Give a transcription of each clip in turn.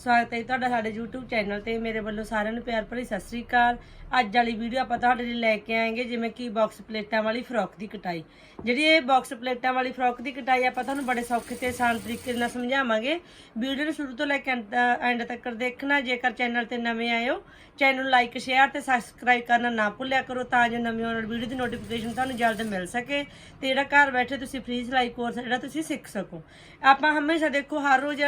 ਸਵਾਗਤ ਹੈ ਜੀ ਤੁਹਾਡਾ ਸਾਡੇ YouTube ਚੈਨਲ ਤੇ ਮੇਰੇ ਵੱਲੋਂ ਸਾਰਿਆਂ ਨੂੰ ਪਿਆਰ ਭਰੀ ਸਤਿ ਸ੍ਰੀ ਅਕਾਲ। ਅੱਜ ਵਾਲੀ ਵੀਡੀਓ ਆਪਾਂ ਤੁਹਾਡੇ ਲਈ ਲੈ ਕੇ ਆਏਗੇ, ਜਿਵੇਂ ਕਿ ਬਾਕਸ ਪਲੇਟਾਂ ਵਾਲੀ ਫਰੋਕ ਦੀ ਕਟਾਈ। ਜਿਹੜੀ ਇਹ ਬਾਕਸ ਪਲੇਟਾਂ ਵਾਲੀ ਫਰੋਕ ਦੀ ਕਟਾਈ ਆਪਾਂ ਤੁਹਾਨੂੰ ਬੜੇ ਸੌਖੇ ਤੇ ਆਸਾਨ ਤਰੀਕੇ ਨਾਲ ਸਮਝਾਵਾਂਗੇ। ਵੀਡੀਓ ਨੂੰ ਸ਼ੁਰੂ ਤੋਂ ਲੈ ਕੇ ਐਂਡ ਤੱਕ ਦੇਖਣਾ, ਜੇਕਰ ਚੈਨਲ ਤੇ ਨਵੇਂ ਆਏ ਹੋ, ਚੈਨਲ ਨੂੰ ਲਾਈਕ ਸ਼ੇਅਰ ਤੇ ਸਬਸਕ੍ਰਾਈਬ ਕਰਨਾ ਨਾ ਭੁੱਲਿਆ ਕਰੋ, ਤਾਂ ਜੋ ਨਵੀਂ ਆਉਣ ਵਾਲੀ ਵੀਡੀਓ ਦੀ ਨੋਟੀਫਿਕੇਸ਼ਨ ਤੁਹਾਨੂੰ ਜਲਦ ਮਿਲ ਸਕੇ। ਤੇ ਜਿਹੜਾ ਘਰ ਬੈਠੇ ਤੁਸੀਂ ਫ੍ਰੀ ਸਿਲਾਈ ਕੋਰਸ ਜਿਹੜਾ ਤੁਸੀਂ ਸਿੱਖ ਸਕੋ। ਆਪਾਂ ਹਮੇਸ਼ਾ ਦੇਖੋ, ਹਰ ਰੋਜ਼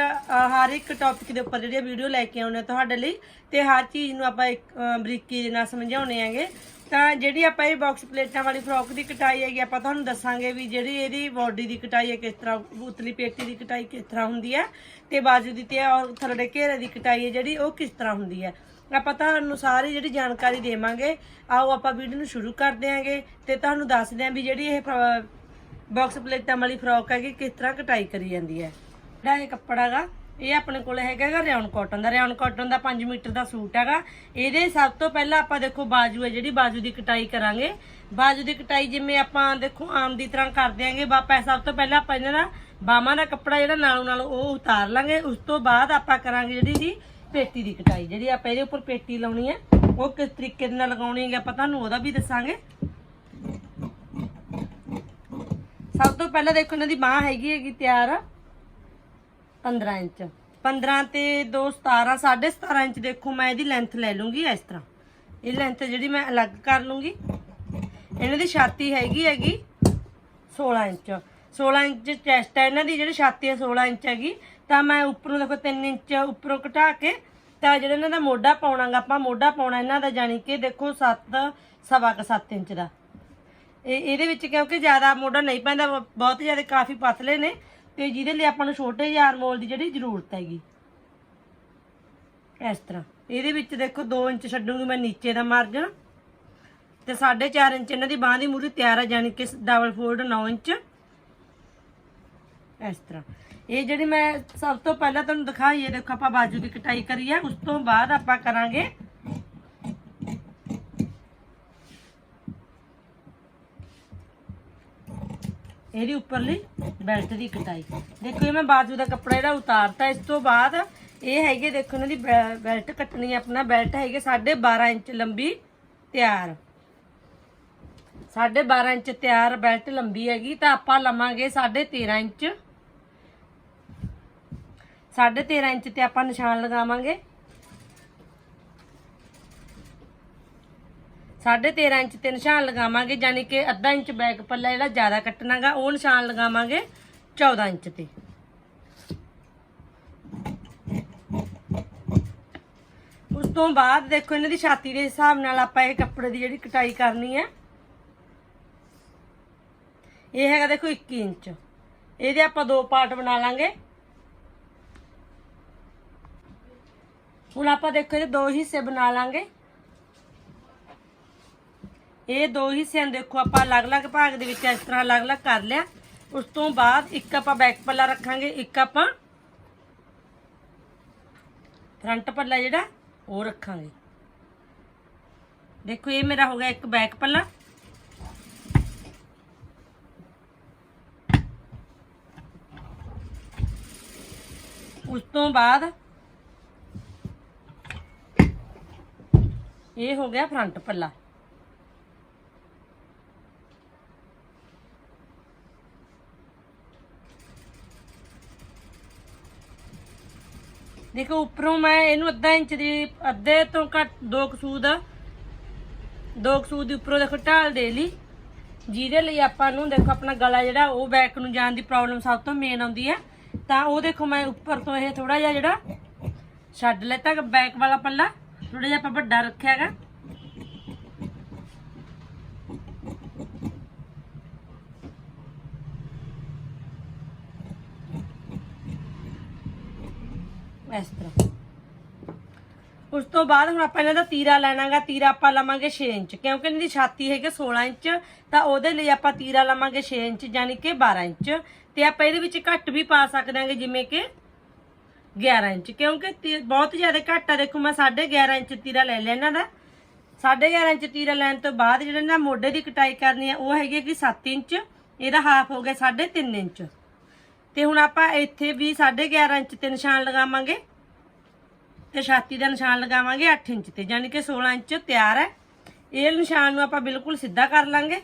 ਹਰ ਇੱਕ ਟੌਪਿਕ ਦੇ ਉੱਪਰ ਜਿਹੜੀਆਂ ਵੀਡੀਓ ਲੈ ਕੇ ਆਉਂਦੇ ਹਾਂ ਤੁਹਾਡੇ ਲਈ ਤੇ ਹਰ ਚੀਜ਼ ਨੂੰ ਆਪਾਂ ਇੱਕ ਬਰੀਕੀ ਦੇ ਨਾਲ ਸਮਝਾਉਣੇ ਹੈਗੇ। ਤਾਂ ਜਿਹੜੀ ਆਪਾਂ ਇਹ ਬਾਕਸ ਪਲੇਟਾਂ ਵਾਲੀ ਫਰੋਕ ਦੀ ਕਟਾਈ ਹੈਗੀ, ਆਪਾਂ ਤੁਹਾਨੂੰ ਦੱਸਾਂਗੇ ਵੀ ਜਿਹੜੀ ਇਹਦੀ ਬਾਡੀ ਦੀ ਕਟਾਈ ਹੈ ਕਿਸ ਤਰ੍ਹਾਂ, ਉਤਲੀ ਪੇਟੀ ਦੀ ਕਟਾਈ ਕਿਸ ਤਰ੍ਹਾਂ ਹੁੰਦੀ ਹੈ ਤੇ ਬਾਜੂ ਦੀ ਤੇ ਔਰ ਥੱਲੇ ਘੇਰੇ ਦੀ ਕਟਾਈ ਹੈ ਜਿਹੜੀ ਉਹ ਕਿਸ ਤਰ੍ਹਾਂ ਹੁੰਦੀ ਹੈ। ਆਪਾਂ ਤੁਹਾਨੂੰ ਸਾਰੀ ਜਿਹੜੀ ਜਾਣਕਾਰੀ ਦੇਵਾਂਗੇ, ਆਓ ਆਪਾਂ ਵੀਡੀਓ ਨੂੰ ਸ਼ੁਰੂ ਕਰਦੇ ਆਂਗੇ ਤੇ ਤੁਹਾਨੂੰ ਦੱਸਦੇ ਆਂ ਵੀ ਜਿਹੜੀ ਇਹ ਬਾਕਸ ਪਲੇਟਾਂ ਵਾਲੀ ਫਰੋਕ ਹੈਗੀ ਕਿਸ ਤਰ੍ਹਾਂ ਕਟਾਈ ਕਰੀ ਜਾਂਦੀ ਹੈ। ਜਿਹੜਾ ਇਹ ਕੱਪੜਾ ਹੈਗਾ ਇਹ ਆਪਣੇ ਕੋਲ ਹੈਗਾ ਹੈਗਾ ਰਿਆਨ ਕਾਟਨ ਦਾ। ਰਿਆਨ ਕਾਟਨ ਦਾ 5 ਮੀਟਰ ਦਾ ਸੂਟ ਹੈਗਾ। ਇਹਦੇ ਸਭ ਤੋਂ ਪਹਿਲਾਂ ਆਪਾਂ ਦੇਖੋ ਬਾਜੂ ਹੈ ਜਿਹੜੀ, ਬਾਜੂ ਦੀ ਕਟਾਈ ਕਰਾਂਗੇ। ਬਾਜੂ ਦੀ ਕਟਾਈ ਜਿਵੇਂ ਆਪਾਂ ਦੇਖੋ ਆਮ ਦੀ ਤਰ੍ਹਾਂ ਕਰ ਦਿਆਂਗੇ। ਬਾਪਾ ਸਭ ਤੋਂ ਪਹਿਲਾਂ ਆਪਾਂ ਇਹਨਾਂ ਦਾ ਬਾਹਾਂ ਦਾ ਕੱਪੜਾ ਜਿਹੜਾ ਨਾਲੋਂ ਨਾਲ ਉਹ ਉਤਾਰ ਲਾਂਗੇ। ਉਸ ਤੋਂ ਬਾਅਦ ਆਪਾਂ ਕਰਾਂਗੇ ਜਿਹੜੀ ਜੀ ਪੇਟੀ ਦੀ ਕਟਾਈ। ਜਿਹੜੀ ਆਪਾਂ ਇਹਦੇ ਉੱਪਰ ਪੇਟੀ ਲਾਉਣੀ ਹੈ, ਉਹ ਕਿਸ ਤਰੀਕੇ ਦੇ ਨਾਲ ਲਗਾਉਣੀ ਹੈ ਆਪਾਂ ਤੁਹਾਨੂੰ ਉਹਦਾ ਵੀ ਦੱਸਾਂਗੇ। ਸਭ ਤੋਂ ਪਹਿਲਾਂ ਦੇਖੋ ਇਹਨਾਂ ਦੀ ਬਾਹ ਹੈਗੀ ਹੈਗੀ ਤਿਆਰ। 15 ਇੰਚ। 15 ਤੇ 2 17 17.5 ਇੰਚ ਦੇਖੋ ਮੈਂ ਇਹਦੀ ਲੈਂਥ ਲੈ ਲੂੰਗੀ ਇਸ ਤਰ੍ਹਾਂ। ਇਹ ਲੈਂਥ ਜਿਹੜੀ ਮੈਂ ਅਲੱਗ ਕਰ ਲੂੰਗੀ। ਇਹਨਾਂ ਦੀ ਛਾਤੀ ਹੈਗੀ ਹੈਗੀ 16 ਇੰਚ। 16 ਇੰਚ ਚੈਸਟ ਹੈ ਇਹਨਾਂ ਦੀ, ਜਿਹੜੀ ਛਾਤੀ ਹੈ 16 ਇੰਚ ਹੈਗੀ। ਤਾਂ ਮੈਂ ਉੱਪਰੋਂ ਦੇਖੋ 3 ਇੰਚ ਉੱਪਰੋਂ ਘਟਾ ਕੇ ਤਾਂ ਜਿਹੜਾ ਇਹਨਾਂ ਦਾ ਮੋਢਾ ਪਾਉਣਾਗਾ, ਆਪਾਂ ਮੋਢਾ ਪਾਉਣਾ ਇਹਨਾਂ ਦਾ ਜਾਣੀ ਕਿ ਦੇਖੋ 7 ਸਵਾ ਕੁ 7 ਇੰਚ ਦਾ। ਇਹ ਇਹਦੇ ਵਿੱਚ ਕਿਉਂਕਿ ਜ਼ਿਆਦਾ ਮੋਢਾ ਨਹੀਂ ਪੈਂਦਾ, ਬਹੁਤ ਜ਼ਿਆਦਾ ਕਾਫੀ ਪਤਲੇ ਨੇ। ਤੇ ਜਿਹਦੇ ਲਈ ਆਪਾਂ ਨੂੰ ਛੋਟੇ ਜਿਹੇ ਆਰਮੋਲ ਦੀ ਜਿਹੜੀ ਜ਼ਰੂਰਤ ਹੈਗੀ। ਇਸ ਤਰ੍ਹਾਂ। ਇਹਦੇ ਵਿੱਚ ਦੇਖੋ 2 ਇੰਚ ਛੱਡੂੰਗੀ ਮੈਂ ਨੀਚੇ ਦਾ ਮਾਰਜਨ ਤੇ 4.5 ਇੰਚ ਇਹਨਾਂ ਦੀ ਬਾਹ ਦੀ ਮੂਰੀ ਤਿਆਰ ਹੈ ਯਾਨੀ ਕਿ ਡਬਲ ਫੋਲਡ 9 ਇੰਚ। ਇਸ ਤਰ੍ਹਾਂ। ਇਹ ਜਿਹੜੀ ਮੈਂ ਸਭ ਤੋਂ ਪਹਿਲਾਂ ਤੁਹਾਨੂੰ ਦਿਖਾਈ ਹੈ ਦੇਖੋ ਆਪਾਂ ਬਾਜੂ ਦੀ ਕਟਾਈ ਕਰੀ ਹੈ ਉਸ ਤੋਂ ਬਾਅਦ ਆਪਾਂ ਕਰਾਂਗੇ ਇਹਦੀ ਉੱਪਰਲੀ ਬੈਲਟ ਦੀ ਕਟਾਈ। ਦੇਖੋ ਇਹ ਮੈਂ ਬਾਜੂ ਦਾ ਕੱਪੜਾ ਜਿਹੜਾ ਉਤਾਰਤਾ, ਇਸ ਤੋਂ ਬਾਅਦ ਇਹ ਹੈਗੇ ਦੇਖੋ ਇਹਨਾਂ ਦੀ ਬੈ- ਬੈਲਟ ਕੱਟਣੀ ਆਪਣਾ ਬੈਲਟ ਹੈਗੇ 12.5 ਇੰਚ ਲੰਬੀ, ਤਿਆਰ। 12.5 ਇੰਚ ਤਿਆਰ ਬੈਲਟ ਲੰਬੀ ਹੈਗੀ, ਤਾਂ ਆਪਾਂ ਲਵਾਂਗੇ 13.5 ਇੰਚ। 13.5 ਇੰਚ ਤੇ ਆਪਾਂ ਨਿਸ਼ਾਨ ਲਗਾਵਾਂਗੇ। 13.5 ਇੰਚ ਤੇ ਨਿਸ਼ਾਨ ਲਗਾਵਾਂਗੇ ਯਾਨੀ ਕਿ ਅੱਧਾ ਇੰਚ ਬੈਕ ਪੱਲਾ ਜਿਹੜਾ ਜ਼ਿਆਦਾ ਕੱਟਣਾਗਾ, ਉਹ ਨਿਸ਼ਾਨ ਲਗਾਵਾਂਗੇ 14 ਇੰਚ ਤੇ। ਉਸ ਤੋਂ ਬਾਅਦ ਦੇਖੋ ਇਹਨਾਂ ਦੀ ਛਾਤੀ ਦੇ ਹਿਸਾਬ ਨਾਲ ਆਪਾਂ ਇਹ ਕੱਪੜੇ ਦੀ ਜਿਹੜੀ ਕਟਾਈ ਕਰਨੀ ਹੈ। ਇਹ ਹੈਗਾ ਦੇਖੋ 21 ਇੰਚ। ਇਹਦੇ ਆਪਾਂ ਦੋ ਪਾਰਟ ਬਣਾ ਲਾਂਗੇ। ਹੁਣ ਆਪਾਂ ਦੇਖੋ ਇਹਦੇ ਦੋ ਹਿੱਸੇ ਬਣਾ ਲਾਂਗੇ। ਇਹ ਦੋ ਹਿੱਸਿਆਂ ਦੇਖੋ, ਆਪਾਂ ਅਲੱਗ-ਅਲੱਗ ਭਾਗ ਦੇ ਵਿੱਚ ਇਸ ਤਰ੍ਹਾਂ ਅਲੱਗ-ਅਲੱਗ ਕਰ ਲਿਆ। ਉਸ ਤੋਂ ਬਾਅਦ ਇੱਕ ਆਪਾਂ ਬੈਕ ਪੱਲਾ ਰੱਖਾਂਗੇ, ਇੱਕ ਆਪਾਂ ਫਰੰਟ ਪੱਲਾ ਜਿਹੜਾ, ਉਹ ਰੱਖਾਂਗੇ। ਦੇਖੋ, ਇਹ ਮੇਰਾ ਹੋ ਗਿਆ ਇੱਕ ਬੈਕ ਪੱਲਾ। ਉਸ ਤੋਂ ਬਾਅਦ ਇਹ ਹੋ ਗਿਆ ਫਰੰਟ ਪੱਲਾ। ਦੇਖੋ, ਉੱਪਰੋਂ ਮੈਂ ਇਹਨੂੰ ਅੱਧਾ ਇੰਚ ਦੀ, ਅੱਧੇ ਤੋਂ ਘੱਟ ਦੋ ਕਸੂਦ ਦੋ ਕਸੂਦ ਦੀ ਉੱਪਰੋਂ ਦੇਖੋ ਢਾਲ ਦੇ ਲਈ। ਜਿਹਦੇ ਲਈ ਆਪਾਂ ਨੂੰ ਦੇਖੋ ਆਪਣਾ ਗਲਾ ਜਿਹੜਾ, ਉਹ ਬੈਕ ਨੂੰ ਜਾਣ ਦੀ ਪ੍ਰੋਬਲਮ ਸਭ ਤੋਂ ਮੇਨ ਆਉਂਦੀ ਹੈ। ਤਾਂ ਉਹ ਦੇਖੋ ਮੈਂ ਉੱਪਰ ਤੋਂ ਇਹ ਥੋੜਾ ਜਿਹਾ ਜਿਹੜਾ ਛੱਡ ਲੈਤਾ ਬੈਕ ਵਾਲਾ ਪੱਲਾ ਥੋੜਾ ਜਿਹਾ ਆਪਾਂ ਵੱਡਾ ਰੱਖਿਆ ਇਸ ਤਰ੍ਹਾਂ ਉਸ ਤੋਂ ਬਾਅਦ ਹੁਣ ਆਪਾਂ ਇਹਨਾਂ ਦਾ ਤੀਰਾ ਲੈਣਾਗਾ, ਤੀਰਾ ਆਪਾਂ ਲਵਾਂਗੇ 6 ਇੰਚ। ਕਿਉਂਕਿ ਇਹਨਾਂ ਦੀ ਛਾਤੀ ਹੈਗੀ 16 ਇੰਚ, ਤਾਂ ਉਹਦੇ ਲਈ ਆਪਾਂ ਤੀਰਾ ਲਵਾਂਗੇ 6 ਇੰਚ, ਯਾਨੀ ਕਿ 12 ਇੰਚ। ਤੇ ਆਪਾਂ ਇਹਦੇ ਵਿੱਚ ਘੱਟ ਵੀ ਪਾ ਸਕਦੇ ਹਾਂਗੇ, ਜਿਵੇਂ ਕਿ 11 ਇੰਚ। ਕਿਉਂਕਿ ਤੀ- ਬਹੁਤ ਜ਼ਿਆਦਾ ਘੱਟ ਆ, ਦੇਖੋ ਮੈਂ 11.5 ਇੰਚ ਤੀਰਾ ਲੈ ਲਿਆ ਇਹਨਾਂ ਦਾ। 11.5 ਇੰਚ ਤੀਰਾ ਲੈਣ ਤੋਂ ਬਾਅਦ ਜਿਹੜਾ ਨਾ ਮੋਢੇ ਦੀ ਕਟਾਈ ਕਰਨੀ ਆ, ਉਹ ਹੈਗੀ ਕਿ 7 ਇੰਚ। ਇਹਦਾ ਹਾਫ ਹੋ ਗਿਆ 3.5 ਇੰਚ। ਤੇ ਹੁਣ ਆਪਾਂ ਇੱਥੇ ਵੀ 11.5 ਇੰਚ ਤੇ ਨਿਸ਼ਾਨ ਲਗਾਵਾਂਗੇ। ਤੇ ਛਾਤੀ ਦਾ ਨਿਸ਼ਾਨ ਲਗਾਵਾਂਗੇ 8 ਇੰਚ ਤੇ ਯਾਨੀ ਕਿ 16 ਇੰਚ ਤਿਆਰ ਹੈ। ਇਹ ਨਿਸ਼ਾਨ ਨੂੰ ਆਪਾਂ ਬਿਲਕੁਲ ਸਿੱਧਾ ਕਰ ਲਾਂਗੇ।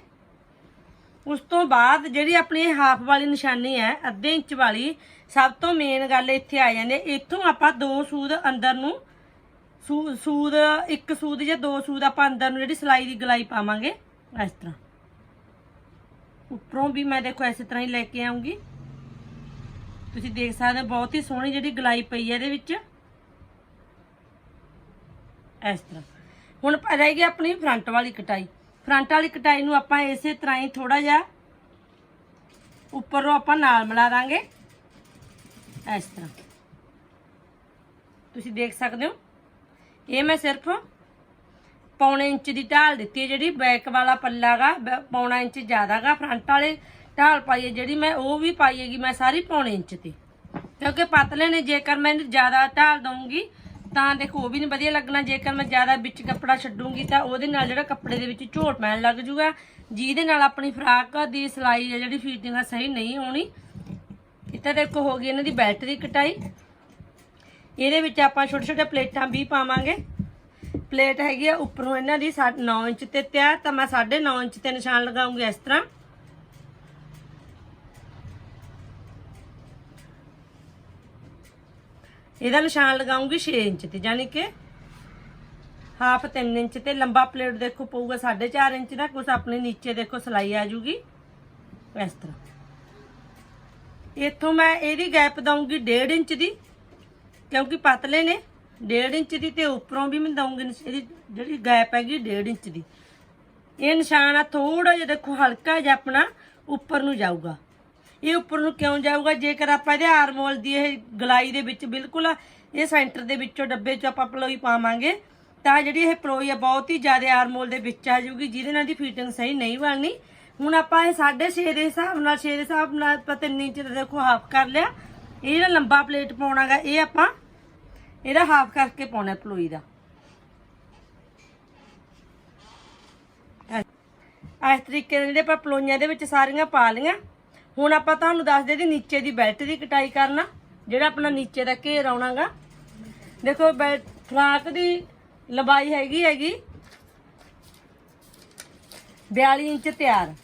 ਉਸ ਤੋਂ ਬਾਅਦ ਜਿਹੜੀ ਆਪਣੀ ਹਾਫ ਵਾਲੀ ਨਿਸ਼ਾਨੀ ਹੈ, ਅੱਧੇ ਇੰਚ ਵਾਲੀ, ਸਭ ਤੋਂ ਮੇਨ ਗੱਲ ਇੱਥੇ ਆ ਜਾਂਦੀ ਇੱਥੋਂ ਆਪਾਂ ਦੋ ਸੂਦ ਅੰਦਰ ਨੂੰ, ਸੂ- ਸੂਦ, ਇੱਕ ਸੂਦ ਜਾਂ ਦੋ ਸੂਦ ਆਪਾਂ ਅੰਦਰ ਨੂੰ ਜਿਹੜੀ ਸਲਾਈ ਦੀ ਗਲਾਈ ਪਾਵਾਂਗੇ, ਇਸ ਤਰ੍ਹਾਂ। ਉੱਪਰੋਂ ਵੀ ਮੈਂ ਦੇਖੋ ਇਸੇ ਤਰ੍ਹਾਂ ਹੀ ਲੈ ਕੇ ਆਉਂਗੀ। ਤੁਸੀਂ ਦੇਖ ਸਕਦੇ ਹੋ, ਬਹੁਤ ਹੀ ਸੋਹਣੀ ਜਿਹੜੀ ਗਲਾਈ ਪਈ ਹੈ ਇਹਦੇ ਵਿੱਚ। ਇਸ ਤਰ੍ਹਾਂ। ਹੁਣ ਰਹਿ ਗਈ ਆਪਣੀ ਫਰੰਟ ਵਾਲੀ ਕਟਾਈ। ਫਰੰਟ ਵਾਲੀ ਕਟਾਈ ਨੂੰ ਆਪਾਂ ਇਸੇ ਤਰ੍ਹਾਂ ਹੀ ਥੋੜਾ ਜਿਹਾ ਉੱਪਰੋਂ ਆਪਾਂ ਨਾਲ ਮਿਲਾ ਦਾਂਗੇ। ਇਸ ਤਰ੍ਹਾਂ। ਤੁਸੀਂ ਦੇਖ ਸਕਦੇ ਹੋ, ਇਹ ਮੈਂ ਸਿਰਫ ਪੌਣੇ ਇੰਚ ਦੀ ਢਾਲ ਦਿੱਤੀ ਹੈ ਜਿਹੜੀ ਬੈਕ ਵਾਲਾ ਪੱਲਾਗਾ ਪੌਣਾ ਇੰਚ ਜ਼ਿਆਦਾਗਾ ਫਰੰਟ ਵਾਲੇ ਢਾਲ ਪਾਈ ਹੈ ਜਿਹੜੀ ਮੈਂ, ਉਹ ਵੀ ਪਾਈ ਹੈਗੀ ਮੈਂ ਸਾਰੀ ਪੌਣੇ ਇੰਚ ਤੇ। ਕਿਉਂਕਿ ਪਤਲੇ ਨੇ, ਜੇਕਰ ਮੈਂ ਇਹਨੂੰ ਜ਼ਿਆਦਾ ਢਾਲ ਦਊਂਗੀ, ਤਾਂ ਦੇਖੋ ਉਹ ਵੀ ਨਹੀਂ ਵਧੀਆ ਲੱਗਣਾ। ਜੇਕਰ ਮੈਂ ਜ਼ਿਆਦਾ ਵਿੱਚ ਕੱਪੜਾ ਛੱਡੂੰਗੀ, ਤਾਂ ਉਹਦੇ ਨਾਲ ਜਿਹੜਾ ਕੱਪੜੇ ਦੇ ਵਿੱਚ ਝੋਟ ਪੈਣ ਲੱਗ ਜੂਗਾ। ਜਿਹਦੇ ਨਾਲ ਆਪਣੀ ਫਰਾਕ ਦੀ ਸਿਲਾਈ ਹੈ ਜਿਹੜੀ ਫਿਟਿੰਗ ਆ ਸਹੀ ਨਹੀਂ ਹੋਣੀ। ਇੱਥੇ ਦੇਖੋ ਹੋ ਗਈ ਇਹਨਾਂ ਦੀ ਬੈਲਟ ਦੀ ਕਟਾਈ। ਇਹਦੇ ਵਿੱਚ ਆਪਾਂ ਛੋਟੇ ਛੋਟੇ ਪਲੇਟਾਂ ਵੀ ਪਾਵਾਂਗੇ। ਪਲੇਟ ਹੈਗੀ ਆ ਉੱਪਰੋਂ ਇਹਨਾਂ ਦੀ 9 ਇੰਚ ਤੇ ਤਿਆਰ, ਤਾਂ ਮੈਂ 9.5 ਇੰਚ ਤੇ ਨਿਸ਼ਾਨ ਲਗਾਉਂਗੀ ਇਸ ਤਰ੍ਹਾਂ। ਇਹਦਾ ਨਿਸ਼ਾਨ ਲਗਾਉਂਗੀ 6 ਇੰਚ ਤੇ ਯਾਨੀ ਕਿ ਹਾਫ 3 ਇੰਚ ਤੇ। ਲੰਬਾ ਪਲੇਟ ਦੇਖੋ ਪਊਗਾ 4.5 ਇੰਚ ਦਾ, ਕੁਛ ਆਪਣੇ ਨੀਚੇ ਦੇਖੋ ਸਲਾਈ ਆ ਜੂਗੀ। ਇਸ ਤਰ੍ਹਾਂ। ਇੱਥੋਂ ਮੈਂ ਇਹਦੀ ਗੈਪ ਦਊਂਗੀ 1.5 ਇੰਚ ਦੀ, ਕਿਉਂਕਿ ਪਤਲੇ ਨੇ 1.5 ਇੰਚ ਦੀ ਤੇ ਉੱਪਰੋਂ ਵੀ ਮੈਂ ਦਊਂਗੀ ਇਹਦੀ ਜਿਹੜੀ ਗੈਪ ਹੈਗੀ 1.5 ਇੰਚ ਦੀ। ਇਹ ਨਿਸ਼ਾਨ ਆ ਥੋੜਾ ਜਿਹਾ ਦੇਖੋ ਹਲਕਾ ਜਿਹਾ ਆਪਣਾ ਉੱਪਰ ਨੂੰ ਜਾਊਗਾ। ਇਹ ਉੱਪਰ ਨੂੰ ਕਿਉਂ ਜਾਊਗਾ? ਜੇਕਰ ਆਪਾਂ ਇਹਦੇ ਆਰਮੋਲ ਦੀ ਇਹ ਗਲਾਈ ਦੇ ਵਿੱਚ ਬਿਲਕੁਲ ਇਹ ਸੈਂਟਰ ਦੇ ਵਿੱਚੋਂ ਡੱਬੇ 'ਚ ਆਪਾਂ ਪਲੋਈ ਪਾਵਾਂਗੇ, ਤਾਂ ਜਿਹੜੀ ਇਹ ਪਲੋਈ ਆ ਬਹੁਤ ਹੀ ਜ਼ਿਆਦਾ ਆਰਮੋਲ ਦੇ ਵਿੱਚ ਆ ਜਾਊਗੀ, ਜਿਹਦੇ ਨਾਲ ਦੀ ਫਿਟਿੰਗ ਸਹੀ ਨਹੀਂ ਬਣਨੀ। ਹੁਣ ਆਪਾਂ ਇਹ 6.5 ਦੇ ਹਿਸਾਬ ਨਾਲ 6 ਦੇ ਹਿਸਾਬ ਨਾਲ ਆਪਾਂ 3 ਇੰਚ ਦਾ ਦੇਖੋ ਹਾਫ ਕਰ ਲਿਆ। ਇਹ ਜਿਹੜਾ ਲੰਬਾ ਪਲੇਟ ਪਾਉਣਾਗਾ, ਇਹ ਆਪਾਂ ਇਹਦਾ ਹਾਫ ਕਰਕੇ ਪਾਉਣਾ ਪਲੋਈ ਦਾ। ਇਸ ਤਰੀਕੇ ਨਾਲ ਜਿਹੜੇ ਆਪਾਂ ਪਲੋਈਆਂ ਦੇ ਵਿੱਚ ਸਾਰੀਆਂ ਪਾ ਲਈਆਂ। ਹੁਣ ਆਪਾਂ ਤੁਹਾਨੂੰ ਦੱਸਦੇ ਦੀ ਨੀਚੇ ਦੀ ਬੈਲਟ ਦੀ ਕਟਾਈ ਕਰਨਾ, ਜਿਹੜਾ ਆਪਣਾ ਨੀਚੇ ਦਾ ਘੇਰ ਆਉਣਾਗਾ। ਦੇਖੋ ਬੈਲਟ ਫਰਾਕ ਦੀ ਲੰਬਾਈ ਹੈਗੀ ਹੈਗੀ 42 ਇੰਚ ਤਿਆਰ।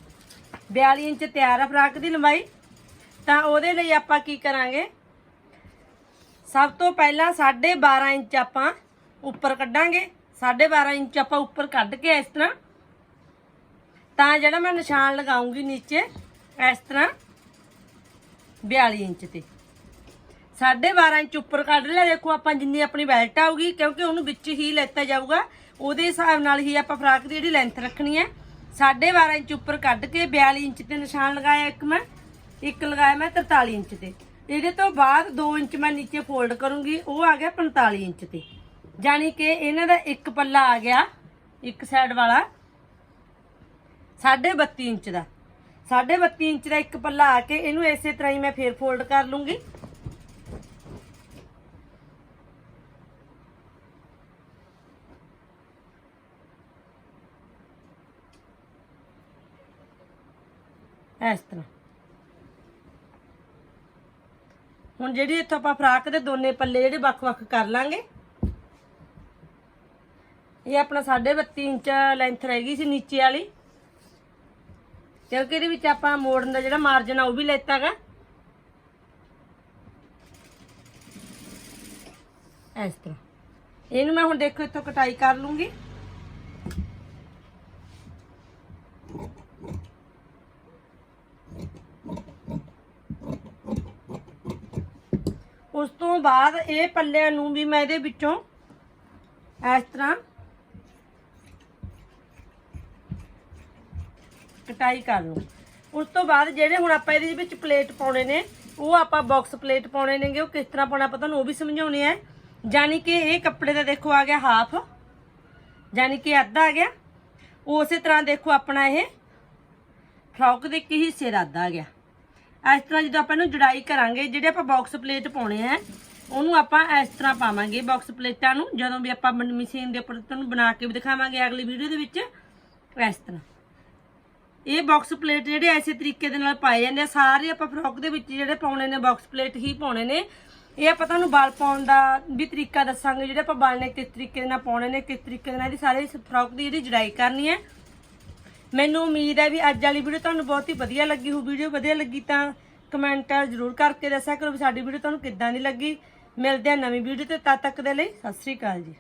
42 ਇੰਚ ਤਿਆਰ ਆ ਫਰਾਕ ਦੀ ਲੰਬਾਈ। ਤਾਂ ਉਹਦੇ ਲਈ ਆਪਾਂ ਕੀ ਕਰਾਂਗੇ? ਸਭ ਤੋਂ ਪਹਿਲਾਂ 12.5 ਇੰਚ ਆਪਾਂ ਉੱਪਰ ਕੱਢਾਂਗੇ। 12.5 ਇੰਚ ਆਪਾਂ ਉੱਪਰ ਕੱਢ ਕੇ ਇਸ ਤਰ੍ਹਾਂ। ਤਾਂ ਜਿਹੜਾ ਮੈਂ ਨਿਸ਼ਾਨ ਲਗਾਉਂਗੀ ਨੀਚੇ, ਇਸ ਤਰ੍ਹਾਂ। 42 ਇੰਚ ਤੇ। 12.5 ਇੰਚ ਉੱਪਰ ਕੱਢ ਲਿਆ, ਦੇਖੋ ਆਪਾਂ ਜਿੰਨੀ ਆਪਣੀ ਬੈਲਟ ਆਊਗੀ, ਕਿਉਂਕਿ ਉਹਨੂੰ ਵਿੱਚ ਹੀ ਲੈਤਾ ਜਾਊਗਾ। ਉਹਦੇ ਹਿਸਾਬ ਨਾਲ ਹੀ ਆਪਾਂ ਫਰਾਕ ਦੀ ਜਿਹੜੀ ਲੈਂਥ ਰੱਖਣੀ ਹੈ 12.5 ਇੰਚ ਉੱਪਰ ਕੱਢ ਕੇ 42 ਇੰਚ ਤੇ ਨਿਸ਼ਾਨ ਲਗਾਇਆ ਇੱਕ ਮੈਂ। ਇੱਕ ਲਗਾਇਆ ਮੈਂ 43 ਇੰਚ ਤੇ। ਇਹਦੇ ਤੋਂ ਬਾਅਦ 2 ਇੰਚ ਮੈਂ ਨੀਚੇ ਫੋਲਡ ਕਰੂੰਗੀ, ਉਹ ਆ ਗਿਆ 45 ਇੰਚ ਤੇ। ਯਾਨੀ ਕਿ ਇਹਨਾਂ ਦਾ ਇੱਕ ਪੱਲਾ ਆ ਗਿਆ, ਇੱਕ ਸਾਈਡ ਵਾਲਾ 32 ਇੰਚ ਦਾ। 32 ਇੰਚ ਦਾ ਇੱਕ ਪੱਲਾ ਆ ਕੇ ਇਹਨੂੰ ਇਸੇ ਤਰ੍ਹਾਂ ਹੀ ਮੈਂ ਫੇਰ ਫੋਲਡ ਕਰ ਲੂੰਗੀ। ਇਸ ਤਰ੍ਹਾਂ। ਹੁਣ ਜਿਹੜੀ ਇੱਥੋਂ ਆਪਾਂ ਫਰਾਕ ਦੇ ਦੋਨੇ ਪੱਲੇ ਜਿਹੜੇ ਵੱਖ-ਵੱਖ ਕਰ ਲਾਂਗੇ, ਇਹ ਆਪਣਾ 32 ਇੰਚ ਲੈਂਥ ਰਹਿ ਗਈ ਸੀ ਨੀਚੇ ਵਾਲੀ। ਕਿਉਂਕਿ ਇਹਦੇ ਵਿੱਚ ਆਪਾਂ ਮੋੜਨ ਦਾ ਜਿਹੜਾ ਮਾਰਜਨ ਆ ਉਹ ਵੀ ਲੈਤਾਗਾ ਇਸ ਤਰ੍ਹਾਂ। ਇਹਨੂੰ ਮੈਂ ਹੁਣ ਦੇਖੋ, ਇੱਥੋਂ ਕਟਾਈ ਕਰ ਲੂੰਗੀ। ਉਸ ਤੋਂ ਬਾਅਦ ਇਹ ਪੱਲਿਆਂ ਨੂੰ ਵੀ ਮੈਂ ਇਹਦੇ ਵਿੱਚੋਂ ਇਸ ਤਰ੍ਹਾਂ ਕਟਾਈ ਕਰ ਲਓ। ਉਸ ਤੋਂ ਬਾਅਦ ਜਿਹੜੇ ਹੁਣ ਆਪਾਂ ਇਹਦੇ ਵਿੱਚ ਪਲੇਟ ਪਾਉਣੇ ਨੇ, ਉਹ ਆਪਾਂ ਬਾਕਸ ਪਲੇਟ ਪਾਉਣੇ ਨੇਗੇ, ਉਹ ਕਿਸ ਤਰ੍ਹਾਂ ਪਾਉਣਾ ਆਪਾਂ ਤੁਹਾਨੂੰ ਉਹ ਵੀ ਸਮਝਾਉਣੇ ਆ। ਯਾਨੀ ਕਿ ਇਹ ਕੱਪੜੇ ਦਾ ਦੇਖੋ ਆ ਗਿਆ ਹਾਫ ਯਾਨੀ ਕਿ ਅੱਧਾ ਆ ਗਿਆ। ਉਸੇ ਤਰ੍ਹਾਂ ਦੇਖੋ ਆਪਣਾ ਇਹ ਫਰੌਕ ਦੇ ਇੱਕ ਹਿੱਸੇ ਦਾ ਅੱਧਾ ਆ ਗਿਆ। ਇਸ ਤਰ੍ਹਾਂ ਜਦੋਂ ਆਪਾਂ ਇਹਨੂੰ ਜੜਾਈ ਕਰਾਂਗੇ, ਜਿਹੜੇ ਆਪਾਂ ਬਾਕਸ ਪਲੇਟ ਪਾਉਣੇ ਆ, ਉਹਨੂੰ ਆਪਾਂ ਇਸ ਤਰ੍ਹਾਂ ਪਾਵਾਂਗੇ ਬਾਕਸ ਪਲੇਟਾਂ ਨੂੰ, ਜਦੋਂ ਵੀ ਆਪਾਂ ਮਸ਼ੀਨ ਦੇ ਉੱਪਰ ਤੁਹਾਨੂੰ ਬਣਾ ਕੇ ਵੀ ਦਿਖਾਵਾਂਗੇ ਅਗਲੀ ਵੀਡੀਓ ਦੇ ਵਿੱਚ, ਇਸ ਤਰ੍ਹਾਂ। ਇਹ ਬਾਕਸ ਪਲੇਟ ਜਿਹੜੇ ਐਸੇ ਤਰੀਕੇ ਦੇ ਨਾਲ ਪਾਏ ਜਾਂਦੇ ਆ, ਸਾਰੇ ਆਪਾਂ ਫਰੋਕ ਦੇ ਵਿੱਚ ਜਿਹੜੇ ਪਾਉਣੇ ਨੇ ਬਾਕਸ ਪਲੇਟ ਹੀ ਪਾਉਣੇ ਨੇ। ਇਹ ਆਪਾਂ ਤੁਹਾਨੂੰ ਵਾਲ ਪਾਉਣ ਦਾ ਵੀ ਤਰੀਕਾ ਦੱਸਾਂਗੇ, ਜਿਹੜੇ ਆਪਾਂ ਵਾਲ ਨੇ ਕਿਸ ਤਰੀਕੇ ਦੇ ਨਾਲ ਪਾਉਣੇ ਨੇ, ਕਿਸ ਤਰੀਕੇ ਦੇ ਨਾਲ ਇਹਦੀ ਸਾਰੇ ਫਰੋਕ ਦੀ ਜਿਹੜੀ ਜੜਾਈ ਕਰਨੀ ਹੈ। ਮੈਨੂੰ ਉਮੀਦ ਹੈ ਵੀ ਅੱਜ ਵਾਲੀ ਵੀਡੀਓ ਤੁਹਾਨੂੰ ਬਹੁਤ ਹੀ ਵਧੀਆ ਲੱਗੀ ਹੋ ਵੀਡੀਓ ਵਧੀਆ ਲੱਗੀ ਤਾਂ ਕਮੈਂਟ ਜ਼ਰੂਰ ਕਰਕੇ ਦੱਸਿਆ ਕਰੋ ਵੀ ਸਾਡੀ ਵੀਡੀਓ ਤੁਹਾਨੂੰ ਕਿੱਦਾਂ ਦੀ ਲੱਗੀ। ਮਿਲਦੇ ਆ ਨਵੀਂ ਵੀਡੀਓ ਤੇ, ਤਦ ਤੱਕ ਦੇ ਲਈ ਸਤਿ ਸ੍ਰੀ ਅਕਾਲ ਜੀ।